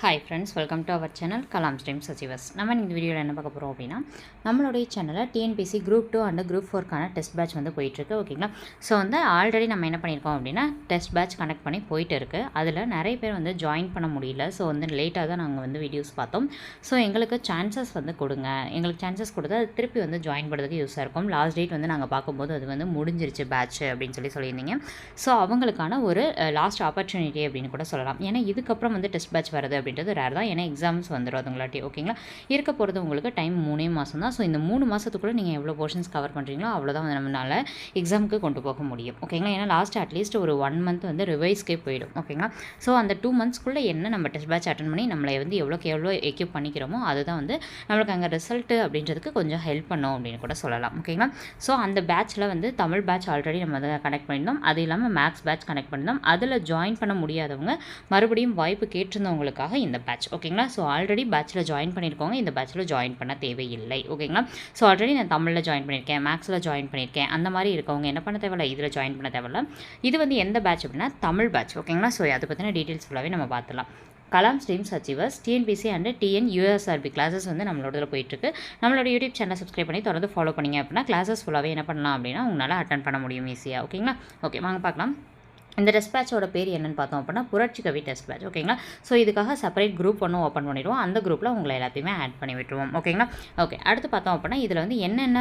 Hi friends welcome to our channel Kalam stream சசிவஸ் நம்ம இந்த வீடியோவில் என்ன பார்க்க போகிறோம் அப்படின்னா நம்மளுடைய சேனலில் TNPSC group two and group ஃபோர்க்கான test batch வந்து போயிட்டுருக்கு ஓகேங்களா ஸோ வந்து ஆல்ரெடி நம்ம என்ன பண்ணியிருக்கோம் அப்படின்னா டெஸ்ட் பேட்ச் கனெக்ட் பண்ணி போயிட்டு இருக்குது அதில் நிறைய பேர் வந்து ஜாயின் பண்ண முடியல. ஸோ வந்து லேட்டாக தான் நாங்கள் வந்து வீடியோஸ் பார்த்தோம். ஸோ எங்களுக்கு சான்சஸ் வந்து கொடுங்க. எங்களுக்கு சான்சஸ் கொடுத்தா அது திருப்பி வந்து ஜாயின் பண்ணுறதுக்கு யூஸாக இருக்கும். லாஸ்ட் டேட் வந்து நாங்கள் பார்க்கும்போது அது வந்து முடிஞ்சிருச்சு பேட்ச் அப்படின்னு சொல்லி சொல்லியிருந்தீங்க. ஸோ அவங்களுக்கான ஒரு லாஸ்ட் ஆப்பர்ச்சுனிட்டி அப்படின்னு கூட சொல்லலாம். ஏன்னா இதுக்கப்புறம் வந்து டெஸ்ட் பேட்ச் வருது அப்படின்றது ரேர் தான். ஏன்னா எக்ஸாம்ஸ் வந்துடும் அதுங்களாட்டி ஓகேங்களா இருக்க போகிறது உங்களுக்கு டைம் மூணே மாதம் தான். ஸோ இந்த மூணு மாதத்துக்குள்ளே நீங்கள் எவ்வளோ போர்ஷன்ஸ் கவர் பண்ணுறீங்களோ அவ்வளோதான் வந்து நம்மளால் எக்ஸாமுக்கு கொண்டு போக முடியும். ஓகேங்களா ஏன்னா லாஸ்ட் அட்லீஸ்ட் ஒரு ஒன் மந்த் வந்து ரிவைஸ்க்கே போயிடும். ஓகேங்களா ஸோ அந்த டூ மந்த்ஸ்க்குள்ளே என்ன நம்ம டெஸ்ட் பேட்ச் அட்டன் பண்ணி நம்மளை வந்து எவ்வளோக்கு எவ்வளோ எக்யூப் பண்ணிக்கிறோமோ அதுதான் வந்து நம்மளுக்கு அங்கே ரிசல்ட்டு அப்படின்றதுக்கு கொஞ்சம் ஹெல்ப் பண்ணும் அப்படின்னு கூட சொல்லலாம். ஓகேங்களா ஸோ அந்த பேட்ச்சில் வந்து தமிழ் பேட்ச் ஆல்ரெடி நம்ம அதை கனெக்ட் பண்ணியிருந்தோம் அது இல்லாமல் மேக்ஸ் பேட்ச் கனெக்ட் பண்ணியிருந்தோம் அதில் ஜாயின் பண்ண முடியாதவங்க மறுபடியும் வாய்ப்பு கேட்டிருந்தவங்களுக்காக இந்த பேட்ச் ஓகேங்களா ஸோ ஆல்ரெடி பேட்ச்சில் ஜாயின் பண்ணியிருக்கோங்க இந்த பேட்ச்சில் ஜாயின் பண்ண தேவையில்லை. ஓகேங்களா ஸோ ஆல்ரெடி நான் தமிழில் ஜாயின் பண்ணியிருக்கேன் மேக்ஸில் ஜாயின் பண்ணியிருக்கேன். அந்த மாதிரி இருக்கவங்க என்ன பண்ண தேவையில்ல? இதில் ஜாயின் பண்ண தேவையில்ல. இது வந்து எந்த பேட்ச் அப்படின்னா தமிழ் பேட்ச் ஓகேங்களா ஸோ அதை பற்றின டீட்டெயில்ஸ் ஃபுல்லாகவே நம்ம பார்த்துலாம் Kalam streams achievers TNPSC and TN USRB classes வந்து நம்மளோட இதில் போயிட்டுருக்கு. நம்மளோட யூடியூப் சேனல் சப்ஸ்கிரைப் பண்ணி தொடர்ந்து ஃபாலோ பண்ணிங்க அப்படின்னா கிளாஸஸ் ஃபுல்லாகவே என்ன பண்ணலாம் அப்படின்னா உங்களால் அட்டன் பண்ண முடியும் ஈஸியாக ஓகேங்களா ஓகே வாங்க பார்க்கலாம். இந்த டெஸ்ட் பேட்சோட பேர் என்னென்னு பார்த்தோம் அப்படின்னா புரட்சி கவி டெஸ்ட் பேட்ச் ஓகேங்களா ஸோ இதுக்காக செப்பரேட் குரூப் ஒன்று ஓப்பன் பண்ணிடுவோம். அந்த குரூப்பில் உங்களை எல்லாத்தையுமே ஆட் பண்ணி விட்டுருவோம் ஓகேங்களா ஓகே அடுத்து பார்த்தோம் அப்படின்னா இதில் வந்து என்னென்ன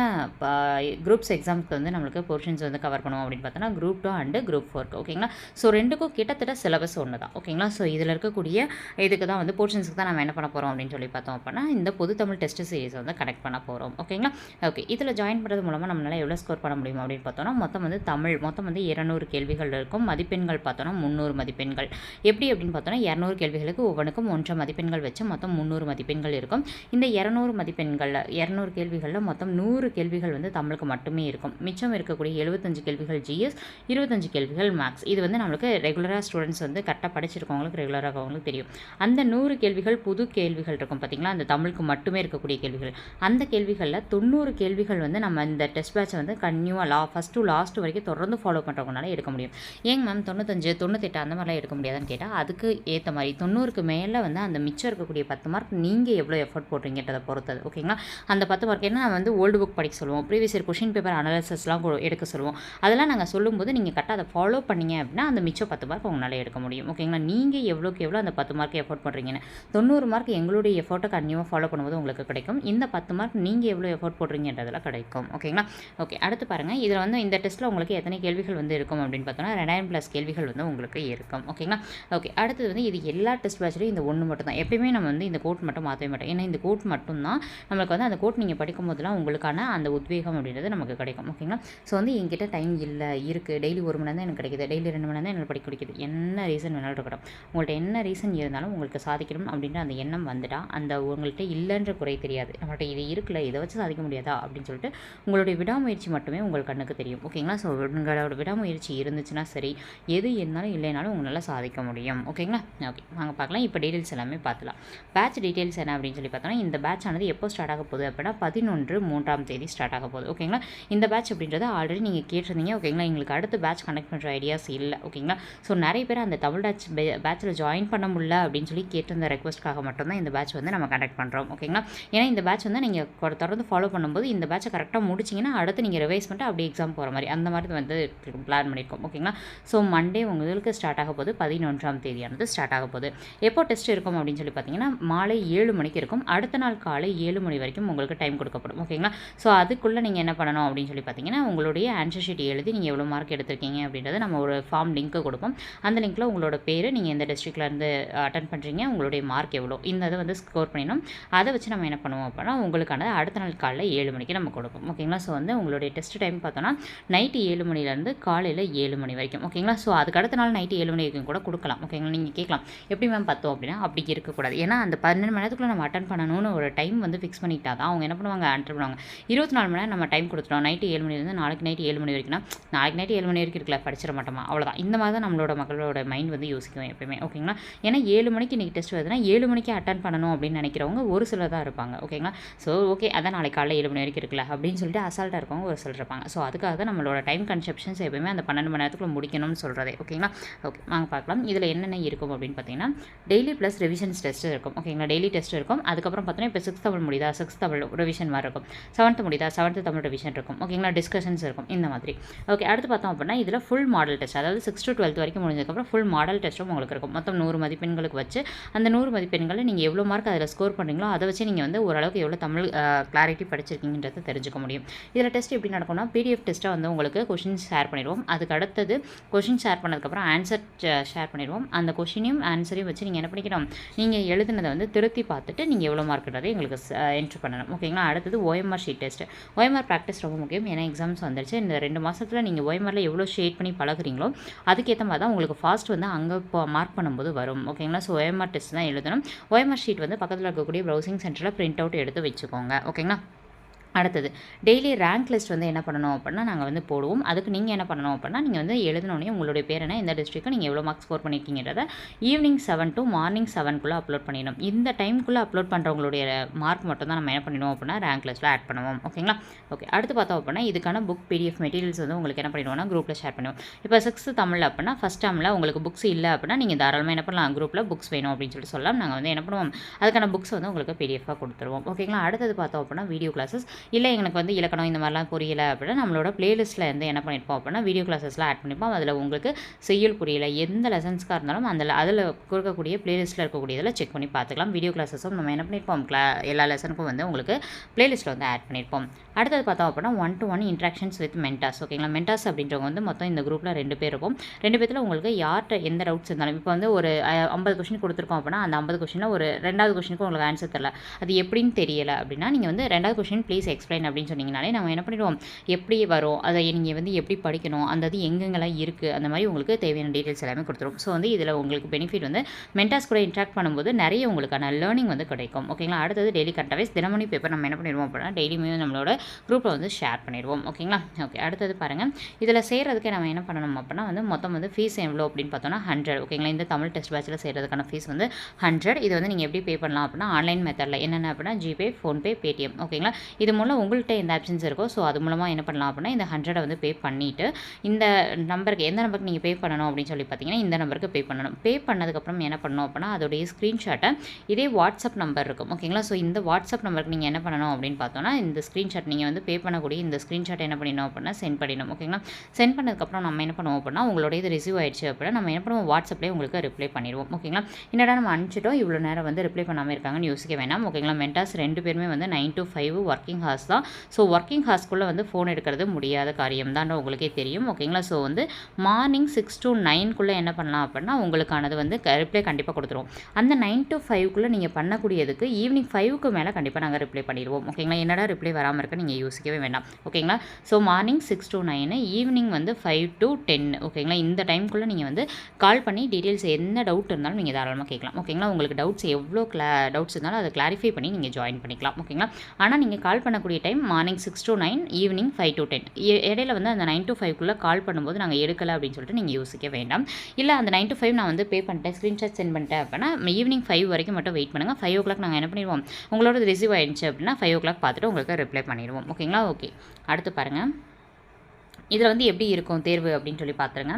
குரூப்ஸ் எக்ஸாம்ஸ்க்கு வந்து நம்மளுக்கு போர்ஷன்ஸ் வந்து கவர் பண்ணுவோம் அப்படின்னு பார்த்தோன்னா குரூப் டூ அண்டு குரூப் ஃபோர்க்கு ஓகேங்களா ஸோ ரெண்டுக்கும் கிட்டத்தட்ட சிலபஸ் ஒன்று தான் ஓகேங்களா ஸோ இதில் இருக்கக்கூடிய இதுக்கு தான் வந்து போர்ஷன்ஸ்க்கு தான் நம்ம என்ன பண்ண போகிறோம் அப்படின்னு சொல்லி பார்த்தோம் அப்படின்னா இந்த பொது தமிழ் டெஸ்ட் சீரிஸ் வந்து கனெக்ட் பண்ண போகிறோம் ஓகேங்களா ஓகே இதில் ஜாயின் பண்ணுறது மூலமாக நம்மளால் எவ்வளோ ஸ்கோர் பண்ண முடியும் அப்படின்னு பார்த்தோம்னா மொத்தம் வந்து தமிழ் மொத்தம் வந்து இரநூறு கேள்விகள் இருக்கும். மதிப்பெண்கள் பார்த்தோன்னா முந்நூறு மதிப்பெண்கள். எப்படி அப்படின்னு பார்த்தோன்னா இரநூறு கேள்விகளுக்கு ஒவ்வொன்றுக்கும் ஒன்றரை மதிப்பெண்கள் வச்சு மொத்தம் முந்நூறு மதிப்பெண்கள் இருக்கும். இந்த இரநூறு மதிப்பெண்களில் இரநூறு கேள்விகளில் மொத்தம் நூறு கேள்விகள் வந்து தமிழுக்கு மட்டுமே இருக்கும். மிச்சம் இருக்கக்கூடிய எழுபத்தஞ்சு கேள்விகள் ஜிஎஸ் இருபத்தஞ்சு கேள்விகள் மேக்ஸ் இது வந்து நம்மளுக்கு ரெகுலராக ஸ்டூடெண்ட்ஸ் வந்து கரெக்டாக படிச்சிருக்கவங்களுக்கு ரெகுலராக அவங்களுக்கு தெரியும். அந்த நூறு கேள்விகள் புது கேள்விகள் இருக்கும் பார்த்தீங்களா? அந்த தமிழுக்கு மட்டுமே இருக்கக்கூடிய கேள்விகள். அந்த கேள்விகளில் தொண்ணூறு கேள்விகள் வந்து நம்ம இந்த டெஸ்ட் பேட்சை வந்து கன்யூவாக லா ஃபஸ்ட் டு லாஸ்ட் வரைக்கும் தொடர்ந்து ஃபாலோ பண்ணுறவங்களால எடுக்க முடியும். ஏங்க மேம் தொண்ணூத்தஞ்சு தொண்ணூத்தெட்டு அந்த மாதிரிலாம் எடுக்க முடியாதுன்னு கேட்டால் அதுக்கு ஏற்ற மாதிரி தொண்ணூறுக்கு மேலே வந்து அந்த மிச்சம் இருக்கக்கூடிய பத்து மார்க் நீங்கள் எவ்வளோ எஃபர்ட் போடுறீங்கன்றதை பொறுத்தது ஓகேங்களா அந்த பத்து மார்க் என்ன நம்ம வந்து ஓல்டு புக் படிக்க சொல்லுவோம். ப்ரீவியஸ் இயர் கொஷின் பேப்பர் அனாலிசஸ்லாம் எடுக்க சொல்லுவோம். அதெல்லாம் நாங்கள் சொல்லும்போது நீங்கள் கரெக்டாக அதை ஃபாலோ பண்ணீங்க அப்படின்னா அந்த மிச்சம் பத்து மார்க் உங்களால் எடுக்க முடியும் ஓகேங்களா நீங்கள் எவ்வளோக்கு எவ்வளோ அந்த பத்து மார்க் எஃபோர்ட் பண்ணுறீங்கன்னு தொண்ணூறு மார்க் எங்களுடைய எஃபோர்ட்டை கண்டிப்பாக ஃபாலோ பண்ணும்போது உங்களுக்கு கிடைக்கும். இந்த பத்து மார்க் நீங்கள் எவ்வளோ எஃபோர்ட் போடுறீங்கன்றதில் கிடைக்கும் ஓகேங்களா ஓகே அடுத்து பாருங்கள் இதில் வந்து இந்த டெஸ்ட்டில் உங்களுக்கு எத்தனை கேள்விகள் வந்து இருக்கும் அப்படின்னு பார்த்தோன்னா ரெண்டாயிரம் ப்ளஸ் கேள்விகள் வந்து உங்களுக்கு இருக்கும். ஓகேங்களா ஓகே அடுத்தது வந்து இது எல்லா டெஸ்ட் பேட்ச்லையும் இந்த ஒன்று மட்டும் தான். எப்பயுமே நம்ம வந்து இந்த கோட் மட்டும் மாற்றவே மாட்டோம். ஏன்னா இந்த கோட் மட்டும் தான் நம்மளுக்கு வந்து அந்த கோட் நீங்கள் படிக்கும் போதெல்லாம் உங்களுக்கான அந்த உத்வேகம் அப்படின்றது நமக்கு கிடைக்கும். ஓகேங்களா ஸோ வந்து என்கிட்ட டைம் இல்லை இருக்குது டெய்லி ஒரு மணி நேரம் தான் எனக்கு கிடைக்குது. டெய்லி ரெண்டு மணி நேரம் தான் எனக்கு படிக்க கிடைக்குது என்ன ரீசன் வேணாலும் இருக்கட்டும். உங்கள்கிட்ட என்ன ரீசன் இருந்தாலும் உங்களுக்கு சாதிக்கணும் அப்படின்ற அந்த எண்ணம் வந்துட்டா அந்த உங்கள்கிட்ட இல்லைன்ற குறை தெரியாது. நம்மள்ட்ட இது இருக்குல்ல இதை வச்சு சாதிக்க முடியாதா அப்படின்னு சொல்லிட்டு உங்களுடைய விடாமுயற்சி மட்டுமே உங்கள் கண்ணுக்கு தெரியும். ஓகேங்களா ஸோ உங்களோட விடாமுயற்சி இருந்துச்சுன்னா சரி எது இருந்தாலும் இல்லைனாலும் உங்களால் சாதிக்க முடியும். ஓகேங்களா? ஓகே. வாங்க பார்க்கலாம். இப்போ டீட்டெயில்ஸ் எல்லாமே பார்த்துலாம். பேட்ச் டீட்டெயில்ஸ் என்ன அப்படின்னு சொல்லி பார்த்தோம்னா இந்த பேட்ச் ஆனது எப்போ ஸ்டார்ட் ஆக போகுது அப்படின்னா பதினொன்று மூன்றாம் தேதி ஸ்டார்ட் ஆக போகுது. ஓகேங்களா? இந்த பேட்ச் அப்படின்றது ஆல்ரெடி நீங்கள் கேட்டிருந்தீங்க. ஓகேங்களா? எங்களுக்கு அடுத்த பேட்ச் கனெக்ட் பண்ணுற ஐடியாஸ் இல்லை. ஓகேங்களா? ஸோ நிறைய பேர் அந்த தமிழ் பேட்ச் பேட்சில் ஜாயின் பண்ண முடியல அப்படின்னு சொல்லி கேட்டிருந்த ரெக்வஸ்ட்காக மட்டும்தான் இந்த பேட்ச் வந்து நம்ம கண்டக்ட் பண்ணுறோம் ஓகேங்களா? ஏன்னா இந்த பேட்ச் வந்து நீங்கள் தொடர்ந்து ஃபாலோ பண்ணும்போது இந்த பேட்சை கரெக்டாக முடிச்சிங்கன்னா அடுத்து நீங்கள் ரிவைஸ் பண்ணிட்டு அப்படியே எக்ஸாம் போகிற மாதிரி அந்த மாதிரி வந்து பிளான் பண்ணியிருக்கோம் ஓகேங்களா? ஸோ ஸோ மண்டே உங்களுக்கு ஸ்டார்ட் ஆக போகுது. பதினொன்றாம் தேதியானது ஸ்டார்ட் ஆக போகுது. எப்போ டெஸ்ட் இருக்கும் அப்படின்னு சொல்லி பார்த்தீங்கன்னா மாலை ஏழு மணிக்கு இருக்கும். அடுத்த நாள் காலை ஏழு மணி வரைக்கும் உங்களுக்கு டைம் கொடுக்கப்படும். ஓகேங்களா ஸோ அதுக்குள்ளே நீங்கள் என்ன பண்ணணும் அப்படின்னு சொல்லி பார்த்தீங்கன்னா உங்களுடைய ஆன்சர் ஷீட் எழுதி நீங்கள் எவ்வளோ மார்க் எடுத்திருக்கீங்க அப்படின்றத நம்ம ஒரு ஃபார்ம் லிங்க்கு கொடுப்போம். அந்த லிங்க்கில் உங்களோட பேர் நீங்கள் எந்த டிஸ்ட்ரிக்ட்லேருந்து அட்டன் பண்ணுறீங்க உங்களுடைய மார்க் எவ்வளோ இந்த இதை வந்து ஸ்கோர் பண்ணிடணும். அதை வச்சு நம்ம என்ன பண்ணுவோம் அப்படின்னா உங்களுக்கான அடுத்த நாள் காலைல ஏழு மணிக்கு நம்ம கொடுப்போம். ஓகேங்களா ஸோ வந்து உங்களுடைய டெஸ்ட் டைம் பார்த்தோன்னா நைட்டு ஏழு மணிலேருந்து காலையில் ஏழு மணி வரைக்கும். ஓகேங்களா ஸோ அதுக்கு அடுத்த நாள் நைட்டு ஏழு மணி வரைக்கும் கூட கொடுக்கலாம். ஓகேங்களா? நீங்கள் கேட்கலாம். எப்படி மேம் பார்த்தோம் அப்படின்னா அப்படி இருக்கக்கூடாது. ஏன்னா அந்த பன்னெண்டு மணி நேரத்துக்குள்ள நம்ம அட்டன் பண்ணணும்னு ஒரு டைம் வந்து ஃபிக்ஸ் பண்ணிட்டா தான் அவங்க என்ன பண்ணுவாங்க? அட்டன் பண்ணுவாங்க. இருபத்தி நாலு மணி நேரம் நம்ம டைம் கொடுத்துட்டோம். நைட்டு ஏழு மணிலேருந்து நாளைக்கு நைட்டு ஏழு மணி வரைக்கும்னா நாளைக்கு நைட்டு ஏழு மணி வரைக்கும் இருக்கல படிச்சிட மாட்டோமா? அவ்வளோதான் இந்த மாதிரி தான் நம்மளோட மக்களோட மைண்ட் வந்து யோசிக்கும் எப்பயுமே. ஓகேங்களா? ஏன்னா ஏழு மணிக்கு இன்றைக்கி டெஸ்ட் வருதுன்னா ஏழு மணிக்கு அட்டன் பண்ணணும் அப்படின்னு நினைக்கிறவங்க ஒரு சிலர் தான் இருப்பாங்க. ஓகேங்களா? ஸோ ஓகே அதான் நாளைக்கு காலையில் ஏழு மணி வரைக்கும் இருக்குல்ல அப்படின்னு சொல்லிட்டு அசால்ட்டாக இருக்கவங்க ஒரு சிலர் இருப்பாங்க. ஸோ அதுக்காக தான் நம்மளோட டைம் கன்செப்ஷன்ஸ் எப்பயுமே அந்த பன்னெண்டு மணி நேரத்துக்குள்ள முடிக்கணும்னு சொல்கிறதே ஓகேங்களா ஓகே வாங்க பார்க்கலாம். இதில் என்னென்ன இருக்கும் அப்படின்னு பார்த்தீங்கன்னா டெய்லி ப்ளஸ் ரிவிஷன்ஸ் டெஸ்ட் இருக்கும். ஓகேங்களா டெய்லி டெஸ்ட் இருக்கும். அதுக்கப்புறம் பார்த்தீங்கன்னா இப்போ சிக்ஸ் தமிழ் முடியுதா? சிக்ஸ் தமிழ் ரிவிஷன் மாதிரி இருக்கும். செவன்த் முடியுதா? செவன்த் தமிழ் ரிவிஷன் இருக்கும். ஓகேங்களா டிஸ்கஷன்ஸ் இருக்கும். இந்த மாதிரி. ஓகே அடுத்து பார்த்தோம் அப்படின்னா இதில் ஃபுல் மாடல் டெஸ்ட் அதாவது சிக்ஸ் டு டுவெல்த் வரைக்கும் முடிஞ்சதுக்கப்புறம் ஃபுல் மாடல் டெஸ்ட்டும் உங்களுக்கு இருக்கும். மொத்தம் நூறு மதிப்பெண்களுக்கு வச்சு அந்த நூறு மதிப்பெண்களை நீங்கள் எவ்வளோ மார்க் அதில் ஸ்கோர் பண்ணுறீங்களோ அதை வச்சு நீங்கள் வந்து ஓரளவுக்கு எவ்வளோ தமிழ் கிளாரிட்டி படிச்சிருக்கீங்கன்றதை தெரிஞ்சுக்க முடியும். இதில் டெஸ்ட் எப்படி நடக்கும்னா பிடிஎஃப் டெஸ்ட்டாக வந்து உங்களுக்கு கொஷின்ஸ் ஷேர் பண்ணிடுவோம். அதுக்கு அடுத்தது கொஷின் ஷேர் பண்ணதுக்கப்புறம் ஆன்சர் ஷேர் பண்ணிடுவோம். அந்த கொஷினையும் ஆன்சரையும் வச்சு நீங்கள் என்ன பண்ணிக்கணும்? நீங்கள் எழுதுனதை வந்து திருத்தி பார்த்துட்டு நீங்கள் எவ்வளோ மார்க்குன்றதை எங்களுக்கு என்ட்ரு பண்ணணும். ஓகேங்களா அடுத்தது OMR sheet test OMR practice ரொம்ப முக்கியம். ஏன்னா எக்ஸாம்ஸ் வந்துருச்சு. இந்த ரெண்டு மாதத்தில் நீங்கள் ஓஎம்ஆரில் எவ்வளோ ஷேட் பண்ணி பழகுறீங்களோ அதுக்கேற்ற மாதிரி தான் உங்களுக்கு ஃபாஸ்ட் வந்து அங்கே இப்போ மார்க் பண்ணும்போது வரும். ஓகேங்களா ஸோ ஓஎம்ஆர் டெஸ்ட் தான் எழுதணும். ஓஎம்ஆர் ஷீட் வந்து பக்கத்தில் இருக்கக்கூடிய ப்ரௌசிங் சென்டரில் பிரிண்ட் அவுட் எடுத்து வச்சுக்கோங்க. ஓகேங்களா அடுத்தது. டெய்லி ரேங்க் லிஸ்ட் வந்து என்ன பண்ணணும் அப்படின்னா நாங்கள் வந்து போடுவோம். அதுக்கு நீங்கள் என்ன பண்ணணும் அப்படின்னா நீங்கள் வந்து எழுதினோடனே உங்களுடைய பேர் என்ன இந்த டிஸ்ட்ரிக்ட் நீங்கள் எவ்வளோ மார்க் ஸ்கோர் பண்ணியிருக்கீங்கிறத ஈவினிங் செவன் டு மார்னிங் செவன்குள்ளே அப்லோட் பண்ணிடணும். இந்த டைம்குள்ளே அப்லோட் பண்ணுறவங்களுடைய மார்க் மட்டும் தான் நம்ம என்ன பண்ணிடுவோம் அப்படின்னா ரேங்க் லிஸ்ட்டில் ஆட் பண்ணுவோம். ஓகேங்களா ஓகே அடுத்து பார்த்தோம் அப்படின்னா இதுக்கான புக் பிடிஎஃப் மெட்டீரியல்ஸ் வந்து உங்களுக்கு என்ன பண்ணிடுவோம்னா குரூப்பில் ஷேர் பண்ணுவோம். இப்போ சிக்ஸ்த்து தமிழ் அப்படின்னா ஃபஸ்ட் டேமில் உங்களுக்கு புக்ஸ் இல்லை அப்படின்னா நீங்கள் தாராளமாக என்ன பண்ணலாம் குரூப்பில் புக்ஸ் வேணும் அப்படின்னு சொல்லிட்டு சொல்லலாம். நாங்கள் வந்து என்ன பண்ணுவோம் அதுக்கான புக்ஸ் வந்து உங்களுக்கு பிடிஎஃபாக கொடுத்துருவோம். ஓகேங்களா அடுத்தது பார்த்தோம் அப்படின்னா வீடியோ கிளாஸஸ் இல்லை எனக்கு வந்து இலக்கணம் இந்த மாதிரிலாம் புரியல அப்படின்னா நம்மளோட பிளேலிஸ்ட்டில் இருந்து என்ன பண்ணியிருப்போம் அப்படின்னா வீடியோ கிளாஸஸ்லாம் ஆட் பண்ணிப்போம் அதில் உங்களுக்கு செய்யுள் புரியல. எந்த லெசன்ஸ்க்காக இருந்தாலும் அந்த அதில் கொடுக்கக்கூடிய பிளேலிஸ்ட்டில் இருக்கக்கூடியதில் செக் பண்ணி பார்த்துக்கலாம். வீடியோ கிளாஸஸும் நம்ம என்ன பண்ணியிருப்போம்? கிளா எல்லா லெசனுக்கும் வந்து உங்களுக்கு பிளேலிஸ்ட்டில் வந்து ஆட் பண்ணியிருப்போம். அடுத்தது பார்த்தோம் அப்படின்னா one to one interactions with mentors ஓகேங்களா மென்டாஸ் அப்படின்றவங்க வந்து மொத்தம் இந்த குரூப்பில் ரெண்டு பேர் இருக்கும் ரெண்டு பேர்த்தில் உங்களுக்கு யார்கிட்ட எந்த டவுட்ஸ் இருந்தாலும் இப்போ வந்து ஒரு ஐம்பது கொஷின் கொடுத்துருக்கோம் அப்படின்னா அந்த ஐம்பது கொஷினில் ஒரு ரெண்டாவது கொஷினுக்கு உங்களுக்கு ஆன்சர் தெரில. அது எப்படின்னு தெரியலை அப்படின்னா நீங்கள் வந்து ரெண்டாவது கொஷின் ப்ளீஸ் எக்ஸ்பிளைன் அப்படின்னு சொன்னீங்கனாலே நம்ம என்ன பண்ணிடுவோம்? எப்படி வரும்? அதை நீங்கள் வந்து எப்படி படிக்கணும்? அந்த இது எங்கெங்கெல்லாம் இருக்குது அந்த மாதிரி உங்களுக்கு தேவையான டீட்டெயில்ஸ் எல்லாமே கொடுத்துரும். ஸோ வந்து இதில் உங்களுக்கு பெனிஃபிட் வந்து மென்டாஸ் கூட இன்ட்ராக்ட் பண்ணும்போது நிறைய உங்களுக்கான லேர்னிங் வந்து கிடைக்கும். ஓகேங்களா அடுத்தது டெய்லி கண்டவைஸ் தினமணி பேப்பர் நம்ம என்ன பண்ணிடுவோம் அப்படின்னா டெய்லியுமே நம்மளோட குரூப்பில் வந்து ஷேர் பண்ணிடுவோம். ஓகேங்களா ஓகே அடுத்தது பாருங்கள் இதில் செய்கிறதுக்கே நம்ம என்ன பண்ணணும் அப்படின்னா வந்து மொத்தம் வந்து ஃபீஸ் எவ்வளோ அப்படின்னு பார்த்தோம்னா ஹண்ட்ரட் ஓகேங்களா இந்த தமிழ் டெஸ்ட் பேட்சில் செய்கிறதுக்கான ஃபீஸ் வந்து ஹண்ட்ரட் இது வந்து நீங்கள் எப்படி பே பண்ணலாம் அப்படின்னா ஆன்லைன் மெத்தடில் என்னென்ன அப்படின்னா ஜிபே ஃபோன்பே பேடிஎம் ஓகேங்களா இது மூலம் உங்கள்கிட்ட இந்த ஆப்ஷன்ஸ் இருக்கோ ஸோ அது மூலமாக என்ன பண்ணலாம் அப்படின்னா இந்த ஹண்ட்ரடை வந்து பே பண்ணிவிட்டு இந்த நம்பருக்கு எந்த நம்பருக்கு நீங்கள் பே பண்ணணும் அப்படின்னு சொல்லி பார்த்தீங்கன்னா இந்த நம்பருக்கு பே பண்ணணும். பே பண்ணதுக்கப்புறம் என்ன பண்ணணும் அப்படின்னா அதோடைய ஸ்க்ரீன்ஷாட்டை இதே வாட்ஸ்அப் நம்பர் இருக்கும். ஓகேங்களா ஸோ இந்த வாட்ஸ்அப் நம்பருக்கு நீங்கள் என்ன பண்ணணும் அப்படின்னு பார்த்தோன்னா இந்த ஸ்க்ரீன்ஷாட் நீங்கள் வந்து பே பண்ணக்கூடிய இந்த ஸ்க்ரீன்ஷாட் என்ன பண்ணிடணும் அப்படின்னா சென்ட் பண்ணிடணும். ஓகேங்களா சென்ட் பண்ணதுக்கப்புறம் நம்ம என்ன பண்ணுவோம் அப்படின்னா உங்களோட இது ரிசீவ் ஆயிடுச்சு அப்படின்னா நம்ம என்ன பண்ணுவோம்? வாட்ஸ்அப்லேயே உங்களுக்கு ரிப்ளை பண்ணிடுவோம். ஓகேங்களா என்னடா நம்ம அனுப்பிச்சிட்டோம் இவ்வளோ நேரம் வந்து ரிப்ளை பண்ணாமல் இருக்காங்கன்னு யோசிக்க வேணாம். ஓகேங்களா மென்டாஸ் ரெண்டு பேருமே வந்து nine to five working hours தான். ஸோ ஒர்க்கிங் ஹார்ஸ்க்குள்ளே வந்து ஃபோன் எடுக்கிறது முடியாத காரியம் தான் உங்களுக்கே தெரியும். ஓகேங்களா ஸோ வந்து மார்னிங் சிக்ஸ் டு நைன்குள்ளே என்ன பண்ணலாம் அப்படின்னா உங்களுக்கானது வந்து ரிப்ளை கண்டிப்பாக கொடுத்துருவோம். அந்த நைன் டு ஃபைவ்க்குள்ளே நீங்கள் பண்ணக்கூடியதுக்கு ஈவினிங் ஃபைவுக்கு மேலே கண்டிப்பாக நாங்கள் ரிப்ளை பண்ணிடுவோம். ஓகேங்களா என்னடா ரிப்ளை வராமல் இருக்க நீங்கள் யோசிக்கவே வேண்டாம். ஓகேங்களா so morning six to nine evening வந்து ஃபைவ் டு டென் ஓகேங்களா இந்த டைம்குள்ளே நீங்கள் வந்து கால் பண்ணி டீட்டெயில்ஸ் என்ன டவுட் இருந்தாலும் நீங்கள் தாராளமாக கேட்கலாம். ஓகேங்களா உங்களுக்கு டவுட்ஸ் எவ்வளோ கிளா டவுட்ஸ் இருந்தாலும் அதை கிளாரிஃபை பண்ணி நீங்கள் ஜாயின் பண்ணிக்கலாம். ஓகேங்களா ஆனால் நீங்கள் கால் பண்ண பண்ணக்கூடிய time morning six to nine evening five to ten இடையில வந்து அந்த நைன் டு ஃபைவ்க்குள்ளே கால் பண்ணும்போது நாங்கள் எடுக்கலை அப்படின்னு சொல்லிட்டு நீங்கள் யோசிக்க வேண்டாம். இல்லை அந்த நைன் டு ஃபைவ் நான் வந்து பே பண்ணிட்டேன் ஸ்க்ரீன்ஷாட் சென்ட் பண்ணிட்டேன் அப்படின்னா ஈவினிங் ஃபைவ் வரைக்கும் மட்டும் வெயிட் பண்ணுங்கள் ஃபைவ் ஓ கிளாக் நாங்கள் என்ன பண்ணிடுவோம்? உங்களோட ரிசீவ் ஆயிடுச்சு அப்படின்னா ஃபைவ் ஓ கிளாக் பார்த்துட்டு உங்களுக்கு ரிப்ளை பண்ணிடுவோம். ஓகேங்களா ஓகே அடுத்து பாருங்கள் இதில் வந்து எப்படி இருக்கும் தேர்வு அப்படின்னு சொல்லி பார்த்துருங்க.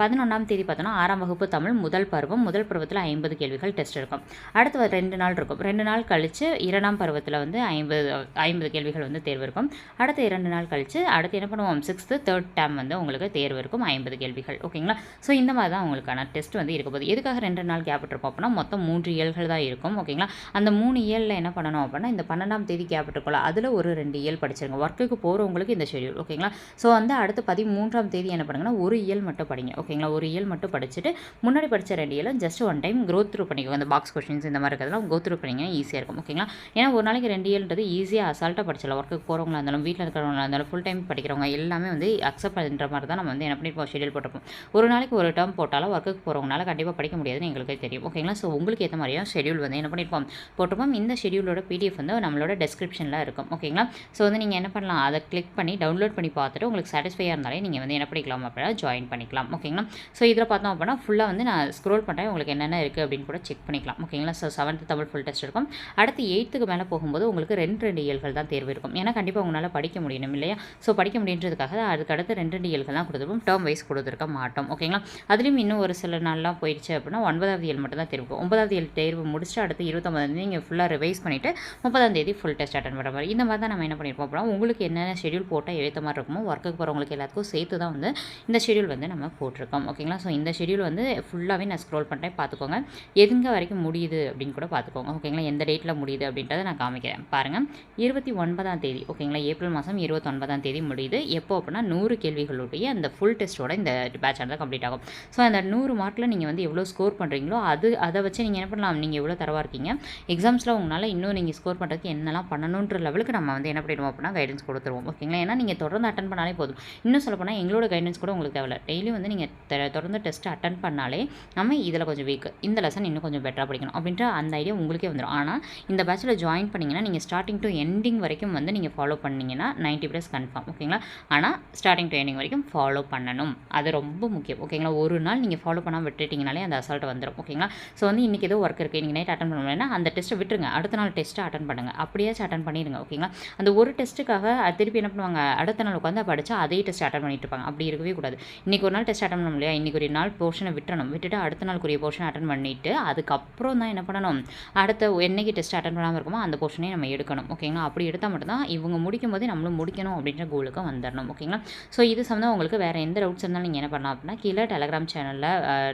பதினொன்றாம் தேதி பார்த்தோன்னா ஆறாம் வகுப்பு தமிழ் முதல் பருவம் முதல் பருவத்தில் ஐம்பது கேள்விகள் டெஸ்ட் இருக்கும். அடுத்து ரெண்டு நாள் இருக்கும். ரெண்டு நாள் கழித்து இரண்டாம் பருவத்தில் வந்து ஐம்பது ஐம்பது கேள்விகள் வந்து தேர்வு இருக்கும். அடுத்து இரண்டு நாள் கழித்து அடுத்து என்ன பண்ணுவோம்? சிக்ஸ்த்து தேர்ட் டேம் வந்து உங்களுக்கு தேர்வு இருக்கும். ஐம்பது கேள்விகள். ஓகேங்களா? ஸோ இந்த மாதிரி தான் உங்களுக்கான டெஸ்ட் வந்து இருக்க போகுது. எதுக்காக ரெண்டு நாள் கேப் விட்டுருப்போம் அப்படின்னா மொத்தம் மூன்று இயல்கள் தான் இருக்கும். ஓகேங்களா? அந்த மூணு இயலில் என்ன பண்ணணும் அப்படின்னா இந்த பன்னெண்டாம் தேதி கேப் விட்டுருக்கோம் அதில் ஒரு ரெண்டு இயல் படிச்சிருங்க. ஒர்க்குக்கு போகிறவங்களுக்கு இந்த ஷெடியூல் ஓகேங்களா? ஸோ அந்த வந்து அடுத்து பதிமூன்றாம் தேதி என்ன பண்ணுங்கன்னா ஒரு இயல் மட்டும் படிங்க. ஓகேங்களா? ஒரு இயல் மட்டும் படிச்சுட்டு முன்னாடி படித்த ரெண்டு இயலும் ஜஸ்ட் ஒன் டைம் க்ரோத் த்ரூ பண்ணிக்கோங்க. அந்த பாக்ஸ் கொஷின்ஸ் இந்த மாதிரி இருக்கிறதெல்லாம் கோ த்ரூ பண்ணிங்க ஈஸியாக இருக்கும். ஓகேங்களா? ஏன்னா ஒரு நாளைக்கு ரெண்டு இயல்ன்றது ஈஸியாக அசால்ட்டாக படிச்சிடலாம். ஒர்க்குக்கு போகிறவங்களா இருந்தாலும் வீட்டில் இருக்கிறவங்களா இருந்தாலும் ஃபுல் டைம் படிக்கிறவங்க எல்லாமே வந்து அக்செப்ட் பண்ணுற மாதிரி தான் நம்ம வந்து என்ன பண்ணியிருப்போம் ஷெடியூல் போட்டிருப்போம். ஒரு நாளைக்கு ஒரு டேர்ம் போட்டாலும் ஒர்க்குக்கு போகிறவங்களால கண்டிப்பாக படிக்க முடியாதுன்னு எங்களுக்கு தெரியும். ஓகேங்களா? ஸோ உங்களுக்கு ஏற்ற மாதிரியும் ஷெடியூல் வந்து என்ன பண்ணியிருப்போம் போட்டிருப்போம். இந்த ஷெடியூலோட பிடிஎஃப் வந்து நம்மளோட டெஸ்கிரிப்ஷனில் இருக்கும். ஓகேங்களா? ஸோ வந்து நீங்கள் என்ன பண்ணலாம் அதை கிளிக் பண்ணி டவுன்லோட் பண்ணி பார்த்துட்டு உங்களுக்கு சாட்டிஸ்ஃபையாக இருந்தாலே நீங்கள் வந்து என்ன பண்ணிக்கலாம் அப்படின்னா ஜாயின் பண்ணிக்கலாம். ஓகேங்களா ஸோ இதில் பார்த்தோம் அப்படின்னா ஃபுல்லாக வந்து நான் ஸ்க்ரோல் பண்ணுறேன் உங்களுக்கு என்னென்ன இருக்குது அப்படின்னு கூட செக் பண்ணிக்கலாம். ஓகேங்களா so seventh Tamil full test இருக்கும். அடுத்து எயித்துக்கு மேலே போகும்போது உங்களுக்கு ரெண்டு ரெண்டு இயல்கள் தான் தேர்வு இருக்கும். ஏன்னா கண்டிப்பாக உங்களால் படிக்க முடியணும் இல்லையா? ஸோ படிக்க முடியுன்றதுக்காக அதுக்கு அடுத்து ரெண்டு ரெண்டு இயல்கள் தான் கொடுத்துருப்போம். டேர்ம் வைஸ் கொடுத்துருக்க மாட்டோம். ஓகேங்களா அதுலேயும் இன்னும் ஒரு சில நாள்லாம் போயிடுச்சு அப்படின்னா ஒன்பதாவது இயல் மட்டும் தான் தேர்வு இருக்கும். ஒன்பதாவது இயல் தேர்வு முடிச்சுட்டு அடுத்து இருபத்தொம்பதாம் தேதி நீங்கள் ஃபுல்லாக ரிவைஸ் பண்ணிவிட்டு முப்பதாம் தேதி ஃபுல் டெஸ்ட் அட்டன் பண்ணுற மாதிரி. இந்த மாதிரி தான் நம்ம என்ன பண்ணியிருப்போம் அப்படின்னா உங்களுக்கு என்னென்ன ஷெடியூல் போட்டால் எழுத்த மாதிரி இருக்குமோ ஒர்க்குக்கு போகிறவங்களுக்கு எல்லாத்துக்கும் சேர்த்து தான் வந்து இந்த ஷெடியூல் வந்து நம்ம போட்டிருக்கோம். ஓகேங்களா ஸோ இந்த ஷெடியூல் வந்து ஃபுல்லாகவே நான் ஸ்க்ரோல் பண்ணுறேன் பார்த்துக்கோங்க. எதுங்க வரைக்கும் முடியுது அப்படின்னு கூட பார்த்துக்கோங்க. ஓகேங்களா எந்த டேட்டில் முடியுது அப்படின்றத நான் காமிக்கிறேன். பாருங்கள் இருபத்தி ஒன்பதாம் தேதி. ஓகேங்களா ஏப்ரல் மாதம் இருபத்தொன்பதாம் தேதி முடியுது. எப்போ அப்படின்னா நூறு கேள்விகளுடைய அந்த ஃபுல் டெஸ்ட்டோட இந்த பேட்ச் ஆனது கம்ப்ளீட் ஆகும். ஸோ அந்த நூறு மார்க்கில் நீங்கள் வந்து எவ்வளோ ஸ்கோர் பண்ணுறீங்களோ அது அதை வச்சு நீங்கள் என்ன பண்ணலாம்? நீங்கள் எவ்வளோ தரவாக இருக்கீங்க? எக்ஸாம்ஸில் உங்களால் இன்னும் நீங்கள் ஸ்கோர் பண்ணுறதுக்கு என்னெல்லாம் பண்ணணுன்ற லெவலுக்கு நம்ம வந்து என்ன பண்ணிடுவோம் அப்படின்னா கைடன்ஸ் கொடுத்துருவோம். ஓகேங்களா ஏன்னா நீங்கள் தொடர்ந்து அட்டன் பண்ணாலே போதும். இன்னும் சொல்ல போனால் எங்களோட கைடன்ஸ் கூட உங்களுக்கு தேவையில்ல. டெய்லி வந்து நீங்கள் தொடர்ந்து டெஸ்ட்டு அட்டன் பண்ணாலே நம்ம இதில் கொஞ்சம் வீக் இந்த லெசன் இன்னும் கொஞ்சம் பெட்டராக படிக்கணும் அப்படின்ற அந்த ஐடியா உங்களுக்கே வந்துடும் ஆனால் இந்த பேட்சில் ஜாயின் பண்ணிங்கன்னா நீங்கள் ஸ்டார்டிங் டு எண்டிங் வரைக்கும் வந்து நீங்கள் ஃபாலோ பண்ணிங்கன்னா நைன்ட்டி ப்ளஸ் கன்ஃபார்ம் ஓகேங்களா ஆனால் ஸ்டார்டிங் டு எண்டிங் வரைக்கும் ஃபாலோ பண்ணணும். அது ரொம்ப முக்கியம் ஓகேங்களா ஒரு நாள் நீங்கள் ஃபாலோ பண்ணாமல் விட்டுட்டீங்கனாலே அந்த அசால்ட் வந்துடும் ஓகேங்களா ஸோ வந்து இன்றைக்கி ஏதோ ஒர்க் இருக்குது நீங்கள் நைட் அட்டன் பண்ண முடியலன்னா அந்த டெஸ்ட்டை விட்டுருங்க. அடுத்த நாள் டெஸ்ட்டை அட்டன் பண்ணுங்கள் அப்படியாச்சும் அட்டன் பண்ணிடுங்க ஓகேங்களா அந்த ஒரு டெஸ்ட்டுக்காக திருப்பி என்ன பண்ணுவாங்க? அடுத்த நாள் உட்காந்து படிச்சா அதே டெஸ்ட் அட்டன் பண்ணிட்டு இருப்பாங்க அப்படி இருக்கவே கூடாது. இன்றைக்கி ஒரு நாள் டெஸ்ட் அட்டன் பண்ண முடியல இன்றைக்கி ஒரு நாள் போர்ஷனை விட்டுறணும். விட்டுட்டு அடுத்த நாளுக்குரிய போர்ஷன் அட்டன் பண்ணிவிட்டு அதுக்கப்புறம் தான் என்ன பண்ணணும்? அடுத்த என்னைக்கு டெஸ்ட் அட்டன் பண்ணாமல் இருக்குமோ அந்த போர்ஷனே நம்ம எடுக்கணும். ஓகேங்களா அப்படி எடுத்தால் மட்டும்தான் இவங்க முடிக்கும் போதே நம்மளும் முடிக்கணும் அப்படின்ற கோலுக்கு வந்துடணும் ஓகேங்களா ஸோ இது சம்மந்தம் உங்களுக்கு வேறு எந்த டவுட்ஸ் இருந்தாலும் நீங்கள் என்ன பண்ணலாம் அப்படின்னா கீழே டெலகிராம் சேனலில்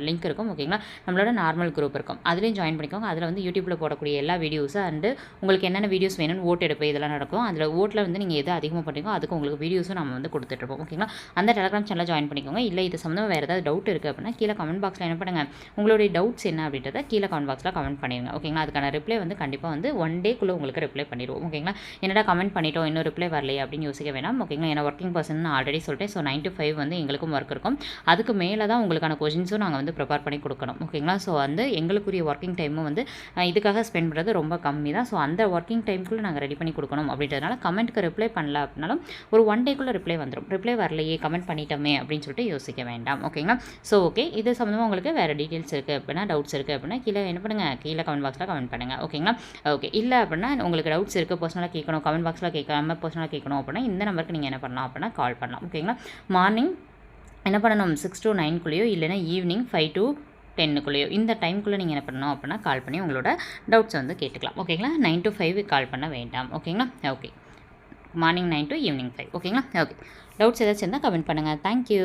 லிங்க் இருக்கும். ஓகேங்களா நம்மளோட நார்மல் குரூப் இருக்கும். அதுலேயும் ஜாயின் பண்ணிக்கோங்க. அதில் வந்து யூடியூப்பில் போடக்கூடிய எல்லா வீடியோஸு அண்டு உங்களுக்கு என்னென்ன வீடியோஸ் வேணும்னு ஓட்டு எடுப்பு இதெல்லாம் நடக்கும். அதில் ஓட்டில் வந்து நீங்கள் எது அதிகமாக பண்ணுறீங்களோ அதுக்கு உங்களுக்கு வீடியோஸும் நம்ம வந்து கொடுத்துட்ருப்போம் ஓகேங்களா அந்த டெலகிராம் சேனலில் ஜாயின் பண்ணிக்கோங்க. இல்லை இது சம்மந்தமாக வேறு ஏதாவது டவுட் இருக்குது அப்படின்னா கீழே கமெண்ட் பாக்ஸில் என்ன பண்ணுங்கள் உங்களுடைய டவுட்ஸ் என்ன அப்படின்றத கீழே கமெண்ட் பாக்ஸில் கமெண்ட் பண்ணிடுங்க. ஓகேங்களா அதுக்கான ரிப்ளை வந்து கண்டிப்பாக வந்து ஒன் டேக்குள்ளே உங்களுக்கு ரிப்ளை பண்ணிடுவோம். ஓகேங்களா என்னடா கமெண்ட் பண்ணிட்டோம் இன்னும் ரிப்ளை வரலையே அப்படின்னு யோசிக்க வேணாம். ஓகேங்களா ஏன்னா ஒர்க்கிங் பர்சன் நான் ஆல்ரெடி சொல்லிட்டேன். ஸோ நைன் டு ஃபைவ் வந்து எங்களுக்கும் ஒர்க் இருக்கும். அதுக்கு மேலே தான் உங்களுக்கான கொஷின்ஸும் நாங்கள் வந்து ப்ரிப்பேர் பண்ணி கொடுக்கணும். ஓகேங்களா ஸோ வந்து எங்களுக்குரிய ஒர்க்கிங் டைமும் வந்து இதுக்காக ஸ்பெண்ட் பண்ணுறது ரொம்ப கம்மி தான். ஸோ அந்த ஒர்க்கிங் டைம்குள்ளே நாங்கள் ரெடி பண்ணி கொடுக்கணும் அப்படின்றதுனால கமெண்ட்க்கு ரிப்ளை பண்ணல அப்படின்னாலும் ஒரு ஒன் டேக்குள்ளே ரிப்ளை வந்துடும் ரிப்ளை வரலையே கமெண்ட் பண்ணிட்டோமே அப்படின்னு சொல்லிட்டு யோசிக்க வேண்டாம். ஓகேங்களா ஸோ ஓகே இது சம்மந்தமாக உங்களுக்கு வேறு டீட்டெயில்ஸ் இருக்குது அப்படின்னா டவுட்ஸ் இருக்குது அப்படின்னா கீழே என்ன பண்ணுங்கள் கீழே கமெண்ட் பாக்ஸில் கமெண்ட் பண்ணுங்கள் ஓகேங்களா ஓகே இல்லை அப்படின்னா உங்களுக்கு டவுட்ஸ் இருக்குது பர்சனலாக கேட்கணும் கமெண்ட் பாக்ஸில் கேட்காம பர்சனலாக கேட்கணும் அப்படின்னா இந்த நம்பருக்கு நீங்கள் என்ன பண்ணலாம் அப்படின்னா கால் பண்ணலாம். ஓகேங்களா மார்னிங் என்ன பண்ணணும்? சிக்ஸ் டு நைன்குள்ளேயோ இல்லைன்னா ஈவினிங் ஃபைவ் டு டென்னுக்குள்ளேயோ இந்த டைம்குள்ளே நீங்கள் என்ன பண்ணணும் அப்படின்னா கால் பண்ணி உங்களோட டவுட்ஸ் வந்து கேட்டுக்கலாம். ஓகேங்களா நைன் டு ஃபைவ் கால் பண்ண வேண்டாம். ஓகேங்களா okay morning nine to evening five ஓகேங்களா ஓகே டவுட்ஸ் ஏதாச்சும் இருந்தால் கமெண்ட் பண்ணுங்கள் தேங்க்யூ